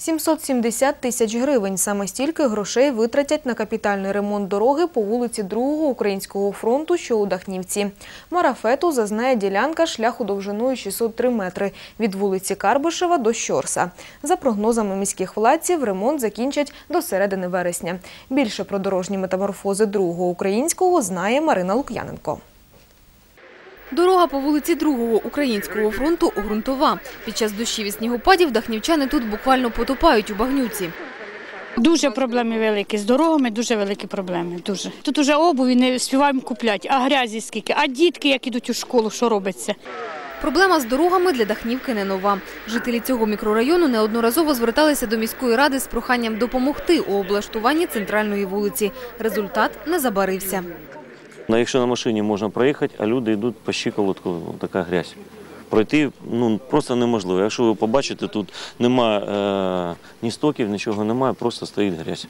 770 тисяч гривень. Саме стільки грошей витратять на капітальний ремонт дороги по вулиці 2-го Українського фронту, що у Дахнівці. Марафету зазнає ділянка шляху довжиною 603 метри від вулиці Карбишева до Щорса. За прогнозами міських владців, ремонт закінчать до середини вересня. Більше про дорожні метаморфози 2-го Українського знає Марина Лук'яненко. Дорога по вулиці Другого Українського фронту ґрунтова. Під час дощів і снігопадів дахнівчани тут буквально потопають у багнюці. Дуже проблеми великі з дорогами, дуже великі проблеми. Дуже тут уже обуві не співаємо купляти, а грязі скільки, а дітки, як ідуть у школу, що робиться. Проблема з дорогами для Дахнівки не нова. Жителі цього мікрорайону неодноразово зверталися до міської ради з проханням допомогти у облаштуванні центральної вулиці. Результат не забарився. Ну, якщо на машині можна проїхати, а люди йдуть по щиколотку, така грязь. Пройти ну, просто неможливо. Якщо ви побачите, тут немає е, ні стоків, нічого немає, просто стоїть грязь.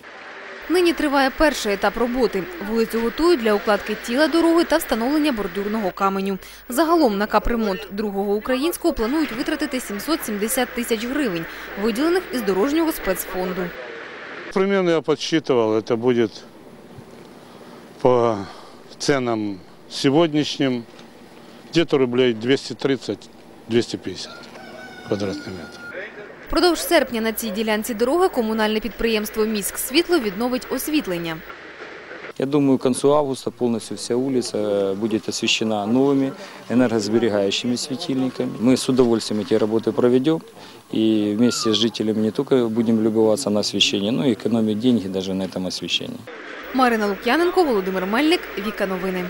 Нині триває перший етап роботи. Вулицю готують для укладки тіла дороги та встановлення бордюрного каменю. Загалом на капремонт другого українського планують витратити 770 тисяч гривень, виділених із дорожнього спецфонду. Примерно я подсчитывал, это будет по ценам сегодняшним где-то рублей 230-250 квадратный метр. Продовж серпня на цій ділянці дороги комунальне підприємство «Міськсвітло» відновить освітлення. Я думаю, к концу августа полностью вся улица э, будет освещена новыми энергосберегающими светильниками. Мы с удовольствием эти работы проведем и вместе с жителями не только будем любоваться на освещение, но и экономить деньги даже на этом освещении. Марина Лук'яненко, Володимир Мельник, Віка Новини.